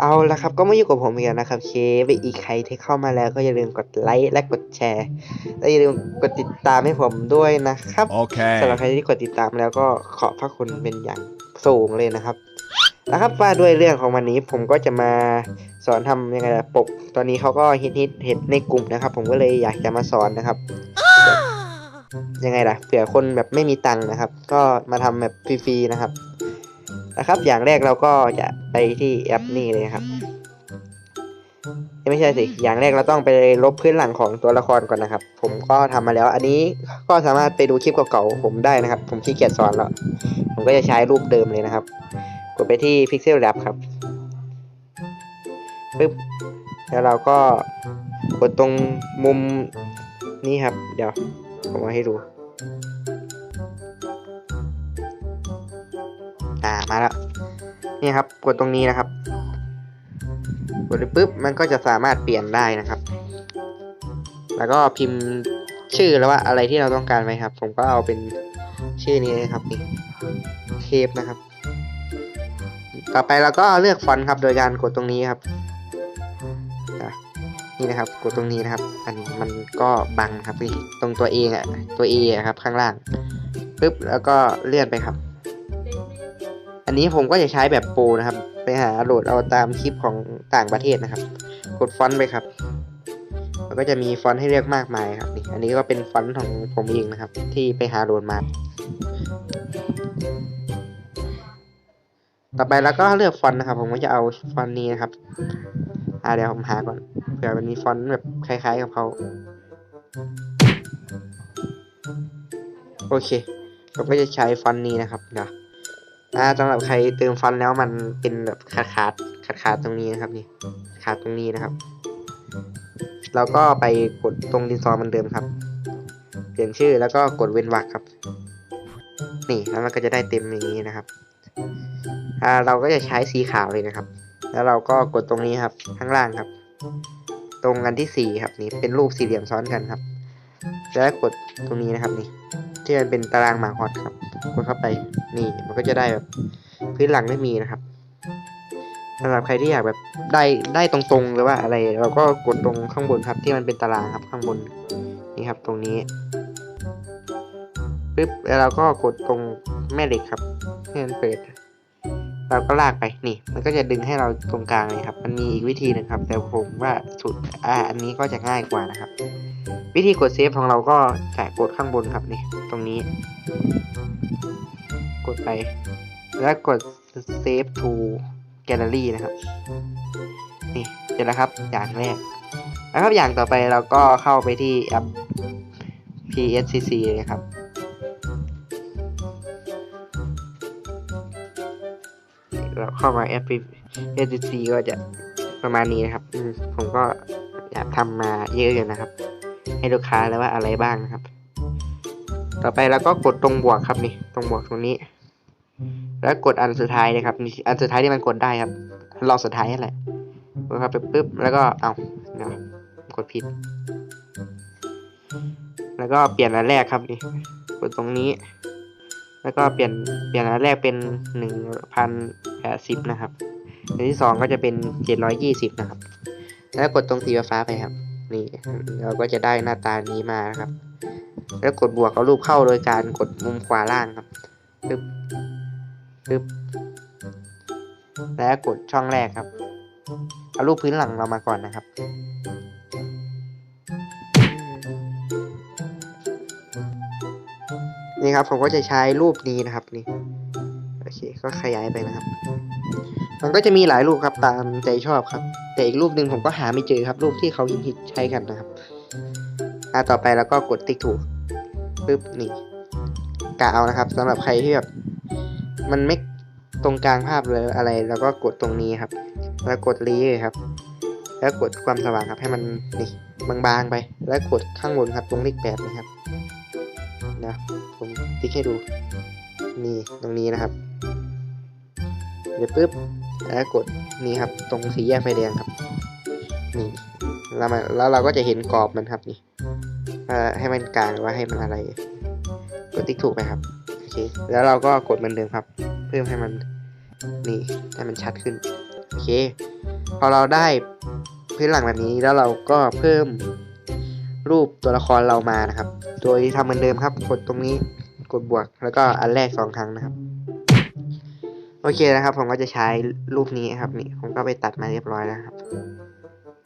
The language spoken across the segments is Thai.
เอาละครับก็มาอยู่กับผมอีกแล้วนะครับเคไปอีกใครที่เข้ามาแล้วก็อย่าลืมกดไลค์และกดแชร์และอย่าลืมกดติดตามให้ผมด้วยนะครับ Okay. สำหรับใครที่กดติดตามแล้วก็ขอบพระคุณเป็นอย่างสูงเลยนะครับนะครับว่าด้วยเรื่องของวันนี้ผมก็จะมาสอนทำยังไงล่ะปก ตอนนี้เขาก็ฮิตฮิตเห็นในกลุ่มนะครับ ผมก็เลยอยากจะมาสอนนะครับยังไงล่ะเผื่อคนแบบไม่มีตังค์นะครับ ก็มาทำแบบฟรีๆนะครับ นะครับ อย่างแรกเราก็จะไปที่แอปนี่เลยครับไม่ใช่สิ อย่างแรกเราต้องไปลบพื้นหลังของตัวละครก่อนนะครับ ผมก็ทำมาแล้ว อันนี้ก็สามารถไปดูคลิปเก่าๆผมได้นะครับ ผมขี้เกียจสอนแล้ว ผมก็จะใช้รูปเดิมเลยนะครับ กดไปที่ Pixel Lab ครับปึ๊บ แล้วเราก็กดตรงมุมนี้ครับ เดี๋ยว ผมเอาให้ดู อ่ามาแล้วนี่ครับ กดตรงนี้นะครับ กดไปปุ๊บมันก็จะสามารถเปลี่ยนได้นะครับ แล้วก็พิมพ์ชื่อแล้วว่าอะไรที่เราต้องการไหมครับ ผมก็เอาเป็นชื่อนี้เลยครับนี่เทปนะครับ ต่อไปเราก็เลือกฟอนต์ครับ โดยการกดตรงนี้ครับนี่นะครับ กดตรงนี้นะครับ อันมันก็บังครับตรงตัวเองอะตัวเอครับ ข้างล่างปุ๊บแล้วก็เลื่อนไปครับ อันนี้ผมก็จะใช้แบบโปรนะครับ ไปหาโหลดเอาตามคลิปของต่างประเทศนะครับ กดฟอนต์ไปครับมันก็จะมีฟอนต์ให้เลือกมากมายครับนี่อันนี้ก็เป็นฟอนต์ของผมเองนะครับ ที่ไปหาโหลดมา ต่อไปแล้วก็เลือกฟอนต์นะครับ ผมก็จะเอาฟอนต์นี้นะครับอ่าเดี๋ยวผมหาก่อนเผื่อมันมีฟอนต์แบบคล้ายๆกับเขาโอเคผมก็จะใช้ฟอนต์นี้นะครับเดี๋ยว อ่าสำหรับใครเติมฟอนต์แล้วมันเป็นแบบขาดขาดขาดขาดตรงนี้นะครับนี่ขาดตรงนี้นะครับ เราก็ไปกดตรงดินสอมันเดิมครับ เปลี่ยนชื่อแล้วก็กดเว้นวรรคครับ นี่แล้วมันก็จะได้เต็มอย่างนี้นะครับอ่าเราก็จะใช้สีขาวเลยนะครับ แล้วเราก็กดตรงนี้ครับข้างล่างครับ ตรงกันที่สี่ครับนี่เป็นรูปสี่เหลี่ยมซ้อนกันครับ แล้วกดตรงนี้นะครับนี่ที่มันเป็นตารางหมาฮอตครับกดเข้าไปนี่มันก็จะได้แบบพื้นหลังไม่มีนะครับสำหรับใครที่อยากแบบได้ได้ตรงๆหรือว่าอะไร เราก็กดตรงข้างบนครับที่มันเป็นตารางครับข้างบนนี่ครับตรงนี้ปึ๊บแล้วเราก็กดตรงแม่เหล็กครับให้มันเปิด เราก็ลากไปนี่ มันก็จะดึงให้เราตรงกลางเลยครับ มันมีอีกวิธีหนึ่งครับ แต่ผมว่าสุดอ่าอันนี้ก็จะง่ายกว่านะครับ วิธีกดเซฟของเราก็แตะกดข้างบนครับนี่ตรงนี้ กดไป แล้วกด save to gallery นะครับ นี่เสร็จแล้วครับอย่างแรกแล้วครับอย่างต่อไปเราก็เข้าไปที่แอป PSCC เลยครับ เราเข้ามาแอป PSCC ก็จะประมาณนี้นะครับผมก็อยากทำมาเยอะอยู่นะครับ ให้ลูกค้าแล้วว่าอะไรบ้างนะครับ ต่อไปเราก็กดตรงบวกครับนี่ตรงบวกตรงนี้ แล้วกดอันสุดท้ายเลยครับอันสุดท้ายที่มันกดได้ครับรองสุดท้ายนั่นแหละกดเข้าไปปุ๊บแล้วก็เอาเดี๋ยวกดผิด แล้วก็เปลี่ยนอันแรกครับนี่กดตรงนี้ แล้วก็เปลี่ยนเปลี่ยนอันแรกเป็นหนึ่งพัน แปดสิบนะครับ อันที่สองก็จะเป็นเจ็ดร้อยยี่สิบนะครับ แล้วกดตรงสีฟ้าไปครับ นี่เราก็จะได้หน้าตานี้มานะครับ แล้วกดบวกเอารูปเข้าโดยการกดมุมขวาล่างครับปึ๊บปึ๊บแล้วกดช่องแรกครับ เอารูปพื้นหลังเรามาก่อนนะครับนี่ครับผมก็จะใช้รูปนี้นะครับนี่ ก็ขยายไปนะครับ มันก็จะมีหลายรูปครับตามใจชอบครับ แต่อีกรูปหนึ่งผมก็หาไม่เจอครับ รูปที่เขาฮิตใช้กันนะครับอ่าต่อไปแล้วก็กดติ๊กถูกปึ๊บนี่กะเอานะครับสำหรับใครที่แบบมันไม่ตรงกลางภาพเลยอะไร แล้วก็กดตรงนี้ครับ แล้วกดรีเลยครับ แล้วกดความสว่างครับ ให้มันนี่บางๆไป แล้วกดข้างบนครับตรงเลขแปดนะครับนะผมติ๊กให้ดู นี่ตรงนี้นะครับเดี๋ยวปุ๊บแล้วกดนี่ครับ ตรงสีแยกไฟแดงครับ นี่แล้วมันแล้วเราก็จะเห็นกรอบมันครับนี่ให้มันกลางหรือว่าให้มันอะไร กดติ๊กถูกไหมครับโอเคแล้วเราก็กดเหมือนเดิมครับ เพิ่มให้มันนี่ให้มันชัดขึ้นโอเค พอเราได้พื้นหลังแบบนี้แล้วเราก็เพิ่มรูปตัวละครเรามานะครับ โดยทำเหมือนเดิมครับ กดตรงนี้ กดบวก แล้วก็อันแรกสองครั้งนะครับ โอเคนะครับ ผมก็จะใช้รูปนี้ครับนี่ผมก็ไปตัดมาเรียบร้อยแล้วครับ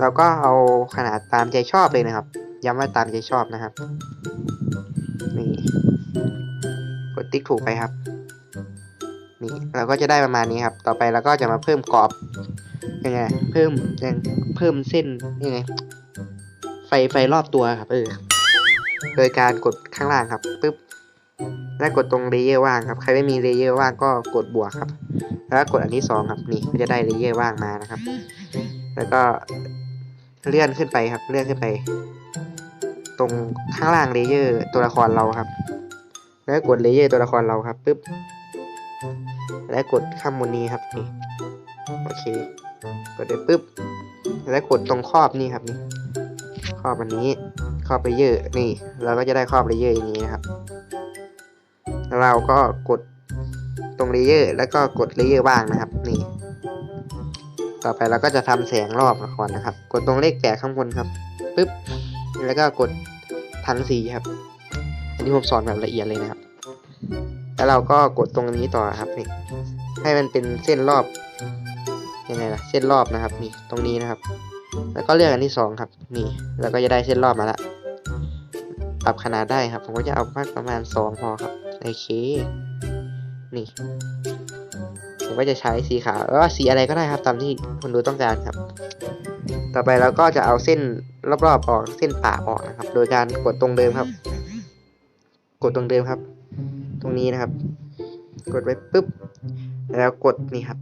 เราก็เอาขนาดตามใจชอบเลยนะครับ ย้ำว่าตามใจชอบนะครับ นี่ กดติ๊กถูกไปครับ นี่เราก็จะได้ประมาณนี้ครับ ต่อไปเราก็จะมาเพิ่มกรอบยังไงเพิ่มยังเพิ่มเส้นยังไงไฟไฟรอบตัวครับ เออ โดยการกดข้างล่างครับปึ๊บ แล้วกดตรงเลเยอร์ว่างครับ ใครไม่มีเลเยอร์ว่างก็กดบวกครับ แล้วกดอันที่สองครับ นี่ก็จะได้เลเยอร์ว่างมานะครับ แล้วก็เลื่อนขึ้นไปครับ เลื่อนขึ้นไป ตรงข้างล่างเลเยอร์ตัวละครเราครับ แล้วกดเลเยอร์ตัวละครเราครับปึ๊บ และกดข้างบนนี้ครับนี่ โอเค กดไปปึ๊บ แล้วกดตรงครอบนี่ครับนี่ ครอบอันนี้ ครอบเลเยอร์ นี่ เราก็จะได้ครอบเลเยอร์อย่างนี้นะครับ เราก็กดตรงเลเยอร์ แล้วก็กดเลเยอร์ว่างนะครับ นี่ ต่อไปเราก็จะทำแสงรอบละครนะครับ กดตรงเลขแปดข้างบนครับปึ๊บแล้วก็กดทั้งสีครับ อันนี้ผมสอนแบบละเอียดเลยนะครับ แล้วเราก็กดตรงนี้ต่อครับนี่ให้มันเป็นเส้นรอบยังไงล่ะเส้นรอบนะครับ นี่ตรงนี้นะครับ แล้วก็เลือกอันที่สองครับ นี่เราก็จะได้เส้นรอบมาละปรับขนาดได้ครับ ผมก็จะเอาประมาณสองพอครับ โอเค นี่ผมก็จะใช้สีขาวเออสีอะไรก็ได้ครับ ตามที่คนดูต้องการครับ ต่อไปเราก็จะเอาเส้นรอบๆออกเส้นป่าออกนะครับ โดยการกดตรงเดิมครับ กดตรงเดิมครับ ตรงนี้นะครับ กดไว้ปุ๊บ แล้วกดนี่ครับ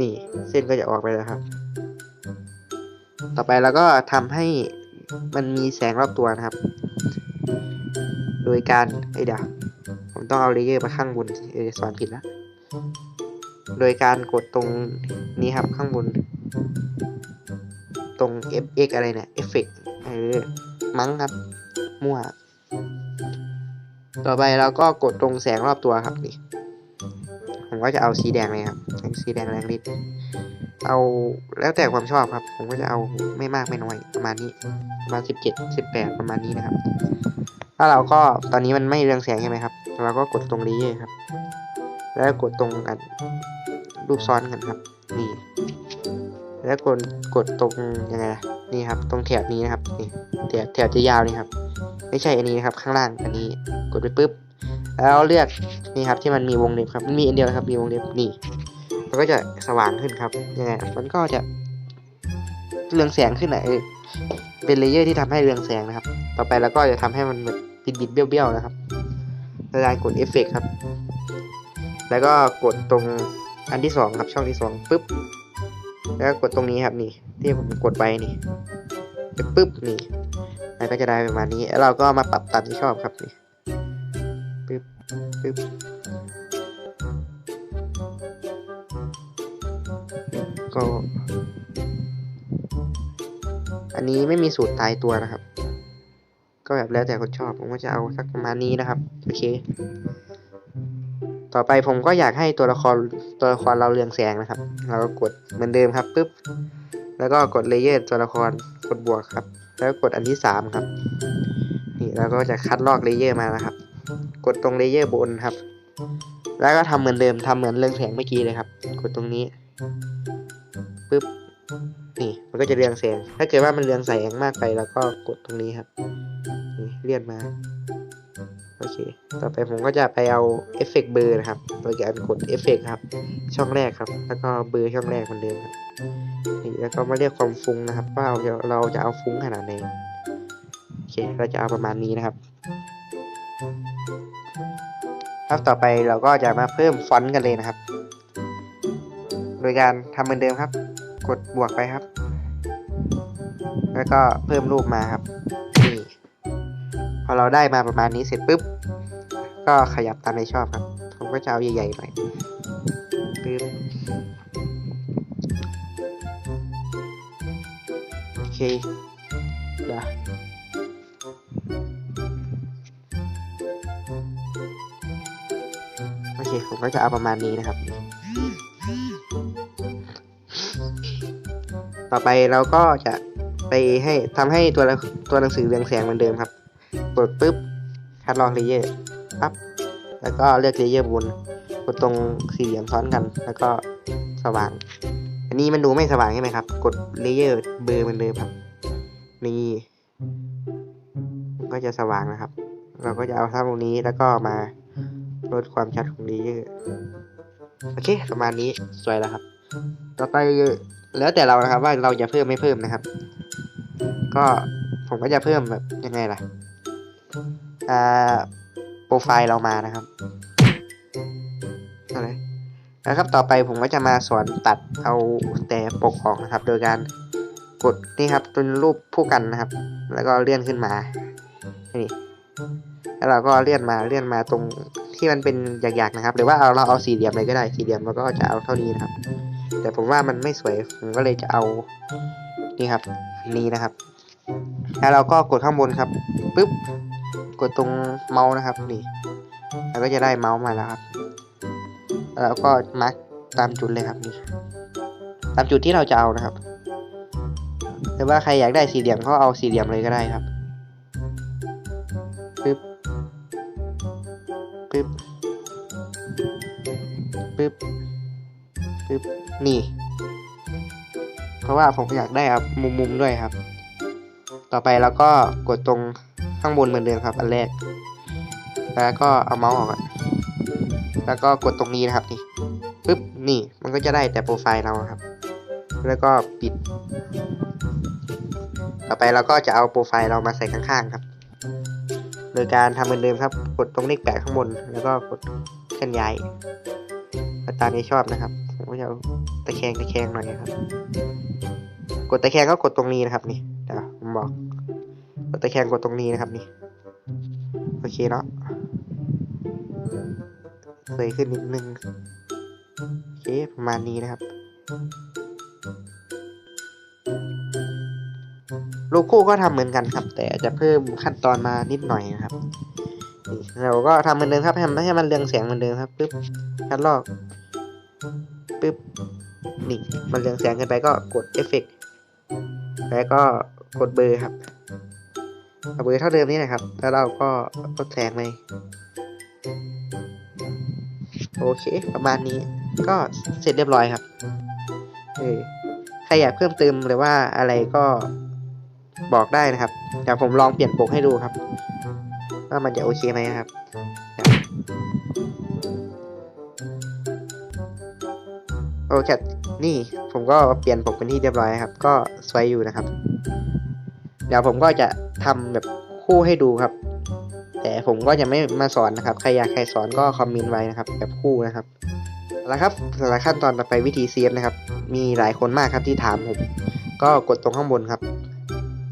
นี่เส้นก็จะออกไปแล้วครับ ต่อไปเราก็ทำให้มันมีแสงรอบตัวนะครับ โดยการไอ้ยเดี๋ยวผม ต้องเอาเลเยอร์มาข้างบนสิเออสอนผิดแล้วโดยการกดตรงนี้ครับข้างบน ตรง fx อะไรเนี่ยเอฟเฟกเออมั้งครับมั่ว ต่อไปเราก็กดตรงแสงรอบตัวครับนี่ ผมก็จะเอาสีแดงเลยครับสีแดงแรงฤทธิ์เอาแล้วแต่ความชอบครับ ผมก็จะเอาไม่มากไม่น้อยประมาณนี้ ประมาณสิบเจ็ดสิบแปดประมาณนี้นะครับ ถ้าเราก็ตอนนี้มันไม่เรืองแสงใช่ไหมครับ เราก็กดตรงนี้ครับ แล้วกดตรงอันรูปซ้อนกันครับ นี่ แล้วกดกดตรงยังไงล่ะนี่ครับ ตรงแถบนี้นะครับ นี่แถบแถบจะยาวนี่ครับ ไม่ใช่อันนี้นะครับ ข้างล่างอันนี้ กดไปปุ๊บ แล้วเลือกนี่ครับที่มันมีวงเล็บครับ มันมีอันเดียวครับ มีวงเล็บนี่ มันก็จะสว่างขึ้นครับยังไง มันก็จะเรืองแสงขึ้นนะเออเป็นเลเยอร์ที่ทำให้เรืองแสงนะครับ ต่อไปเราก็จะทำให้มัน บิดบิดเบี้ยวเบี้ยวๆนะครับโดยการกดเอฟเฟกครับ แล้วก็กดตรงอันที่สองครับช่องที่สองปุ๊บ แล้วก็กดตรงนี้ครับนี่ ที่ผมกดไปนี่ปุ๊บนี่มันก็จะได้ประมาณนี้แล้วเราก็มาปรับตามที่ชอบครับนี่ปึ๊บปึ๊บก็ อันนี้ไม่มีสูตรตายตัวนะครับ ก็แบบแล้วแต่คนชอบ ผมก็จะเอาสักประมาณนี้นะครับ โอเค ต่อไปผมก็อยากให้ตัวละครตัวละครเราเรืองแสงนะครับ เราก็กดเหมือนเดิมครับปุ๊บ แล้วก็กดเลเยอร์ตัวละคร กดบวกครับ แล้วกดอันที่สามครับ นี่แล้วก็จะคัดลอกเลเยอร์มานะครับ กดตรงเลเยอร์บนครับ แล้วก็ทำเหมือนเดิมทำเหมือนเรืองแสงเมื่อกี้เลยครับ กดตรงนี้ปุ๊บ นี่มันก็จะเรืองแสง ถ้าเกิดว่ามันเรืองแสงมากไปแล้วก็กดตรงนี้ครับ นี่เลื่อนมา โอเค ต่อไปผมก็จะไปเอาเอฟเฟกต์เบอร์นะครับโดยการกดเอฟเฟกต์ครับ ช่องแรกครับ แล้วก็เบอร์ช่องแรกเหมือนเดิมครับ นี่แล้วก็มาเรียกความฟุ้งนะครับ ว่าเราจะเราจะเอาฟุ้งขนาดไหน โอเค เราจะเอาประมาณนี้นะครับ ครับต่อไปเราก็จะมาเพิ่มฟอนต์กันเลยนะครับ โดยการทำเหมือนเดิมครับ กดบวกไปครับ แล้วก็เพิ่มรูปมาครับนี่พอเราได้มาประมาณนี้เสร็จปุ๊บ ก็ขยับตามในชอบครับ ผมก็จะเอาใหญ่ๆหน่อยปึ๊บโอเคเดี๋ยวโอเค ผมก็จะเอาประมาณนี้นะครับ ต่อไปเราก็จะไปให้ทำให้ตัวตัวหนังสือเรืองแสงเหมือนเดิมครับ กดปุ๊บคัดลอกเลเยอร์ปั๊บแล้วก็เลือกเลเยอร์บนกดตรงสี่เหลี่ยมซ้อนกัน แล้วก็สว่าง อันนี้มันดูไม่สว่างใช่ไหมครับ กดเลเยอร์เบอร์เหมือนเดิมครับนี่ก็จะสว่างนะครับ เราก็จะเอาท่าตรงนี้แล้วก็มาลดความชัดของเลเยอร์โอเคประมาณนี้สวยแล้วครับ ต่อไป แล้วแต่เรานะครับว่าเราจะเพิ่มไม่เพิ่มนะครับ ก็ผมก็จะเพิ่มแบบยังไงล่ะอ่าโปรไฟล์เรามานะครับอะไรแล้วครับต่อไปผมก็จะมาสอนตัดเอาแต่ปกออกนะครับ โดยการกดนี่ครับเป็นรูปผู้กันนะครับ แล้วก็เลื่อนขึ้นมานี่แล้วเราก็เลื่อนมาเลื่อนมาตรงที่มันเป็นหยักๆนะครับ หรือว่าเอาเราเอาสี่เหลี่ยมอะไรก็ได้สี่เหลี่ยมเราก็จะเอาเท่านี้นะครับ แต่ผมว่ามันไม่สวย ผมก็เลยจะเอา นี่ครับอันนี้นะครับ แล้วเราก็กดข้างบนครับปุ๊บ กดตรงเมาส์นะครับ นี่เราก็จะได้เมาส์มาแล้วครับ แล้วก็มาร์กตามจุดเลยครับนี่ ตามจุดที่เราจะเอานะครับหรือว่าใครอยากได้สี่เหลี่ยมก็เอาสี่เหลี่ยมเลยก็ได้ครับปึ๊บปึ๊บปึ๊บปึ๊บ นี่ เพราะว่าผมอยากได้ครับมุมมุมด้วยครับ ต่อไปเราก็กดตรงข้างบนเหมือนเดิมครับ อันแรก แล้วก็เอาเมาส์ออกแล้วก็กดตรงนี้นะครับนี่ปึ๊บนี่มันก็จะได้แต่โปรไฟล์เราครับ แล้วก็ปิด ต่อไปเราก็จะเอาโปรไฟล์เรามาใส่ข้างๆครับ โดยการทำเหมือนเดิมครับ กดตรงเลขแปดข้างบน แล้วก็กดเคลื่อนย้ายตามที่ชอบนะครับ จะตะแคงตะแคงหน่อยครับ กดตะแคงก็กดตรงนี้นะครับ นี่เดี๋ยวผมบอก กดตะแคงกดตรงนี้นะครับนี่ โอเคเนาะเคยขึ้นนิดนึงโอเคประมาณนี้นะครับ โลโก้ก็ทำเหมือนกันครับ แต่จะเพิ่มขั้นตอนมานิดหน่อยนะครับเราก็ทำเหมือนเดิมครับให้มันให้มันเรืองแสงเหมือนเดิมครับปึ๊บคัดลอก ปึ๊บนี่มันเรืองแสงเกินไปก็กดเอฟเฟกต์แล้วก็กดเบอร์ครับเอาเบอร์เท่าเดิมนี่นะครับ แล้วเราก็ลดแสงเลยโอเค ประมาณนี้ก็เสร็จเรียบร้อยครับเออใครอยากเพิ่มเติมหรือว่าอะไรก็บอกได้นะครับเดี๋ยวผมลองเปลี่ยนปกให้ดูครับ ว่ามันจะโอเคไหมครับ โอเคนี่ผมก็เปลี่ยนปกเป็นที่เรียบร้อยครับ ก็สวยอยู่นะครับ เดี๋ยวผมก็จะทำแบบคู่ให้ดูครับ แต่ผมก็จะไม่มาสอนนะครับ ใครอยากใครสอนก็คอมเมนต์ไว้นะครับ แบบคู่นะครับแล้วครับสำหรับขั้นตอนต่อไปวิธีเซฟนะครับ มีหลายคนมากครับที่ถามผม ก็กดตรงข้างบนครับ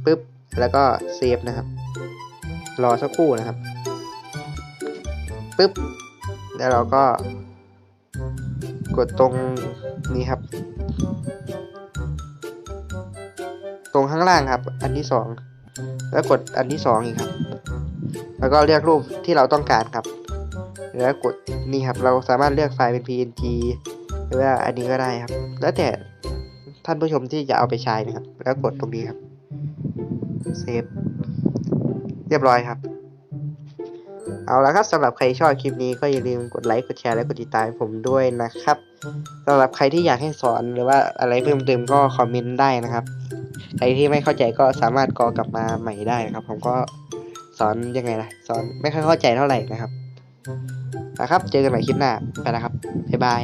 ปึ๊บแล้วก็เซฟนะครับ รอสักครู่นะครับปึ๊บแล้วเราก็ กดตรงนี้ครับ ตรงข้างล่างครับ อันที่สองแล้วกดอันที่สองอีกครับ แล้วก็เลือกรูปที่เราต้องการครับ แล้วกดนี่ครับ เราสามารถเลือกไฟล์เป็น PNG หรือว่าอันนี้ก็ได้ครับ แล้วแต่ท่านผู้ชมที่จะเอาไปใช้นะครับ แล้วกดตรงนี้ครับ เซฟ เรียบร้อยครับ เอาละครับสำหรับใครชอบคลิปนี้ก็อย่าลืมกดไลค์กดแชร์และกดติดตามผมด้วยนะครับสำหรับใครที่อยากให้สอนหรือว่าอะไรเพิ่มเติมก็คอมเมนต์ได้นะครับ ใครที่ไม่เข้าใจก็สามารถกอกลับมาใหม่ได้นะครับ ผมก็สอนยังไงล่ะสอนไม่ค่อยเข้าใจเท่าไหร่นะครับนะครับ เจอกันใหม่คลิปหน้าไปนะครับบ๊ายบาย